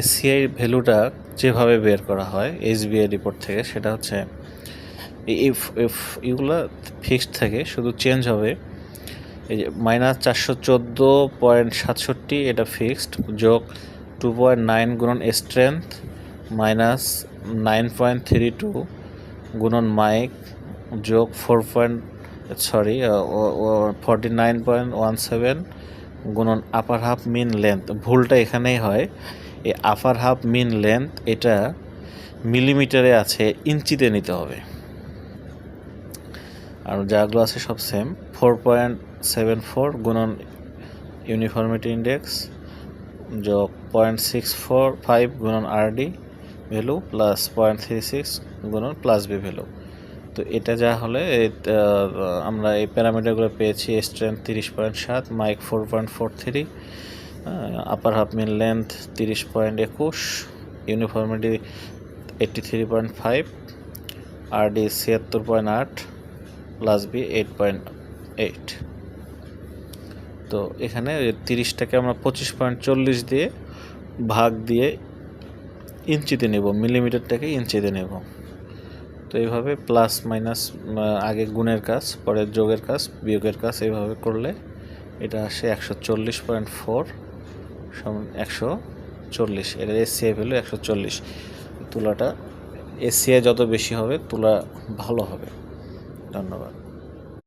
ACI ভ্যালুটা যেভাবে বের করা হয় এসবিআই রিপোর্ট থেকে, সেটা হচ্ছে ইফ ইফ এগুলো ফিক্সড থাকে, শুধু চেঞ্জ হবে। এই যে মাইনাস চারশো চোদ্দ পয়েন্ট সাতষট্টি, এটা ফিক্সড যোগ টু পয়েন্ট নাইন গুণন strength minus nine point three two গুণন মাইক যোগ four point sorry forty nine point one seven গুণন আপার হাফ মিন লেন্থ ভুলটা এখানেই হয়। এই আপার হাফ মিন লেন্থ এটা মিলিমিটারে আছে, ইঞ্চিতে নিতে হবে। আর যাগুলো আছে সব same four point seven four গুণন ইউনিফর্মিটি ইন্ডেক্স যোগ পয়েন্ট সিক্স ফোর ফাইভ গুণন RD value plus point three six গুণন প্লাস বি ভ্যালু তো এটা যা হলে আমরা এই প্যারামিটারগুলো পেয়েছি স্ট্রেংথ তিরিশ পয়েন্ট সাত mike four point four three upper half mean length তিরিশ পয়েন্ট একুশ uniformity eighty three point five R D ছিয়াত্তর পয়েন্ট আট plus B eight point eight তো এখানে তিরিশটাকে আমরা পঁচিশ পয়েন্ট চল্লিশ দিয়ে ভাগ দিয়ে ইঞ্চিতে নেব, মিলিমিটারটাকে ইঞ্চিতে নেব। তো এইভাবে প্লাস মাইনাস আগে গুণের কাজ পরে যোগের কাজ, বিয়োগের কাজ এইভাবে করলে এটা আসে একশো চল্লিশ পয়েন্ট ফোর একশো চল্লিশ। এটা এসিআই ভ্যালু একশো চল্লিশ। তুলাটা এসিআই যত বেশি হবে, তুলা ভালো হবে। ধন্যবাদ।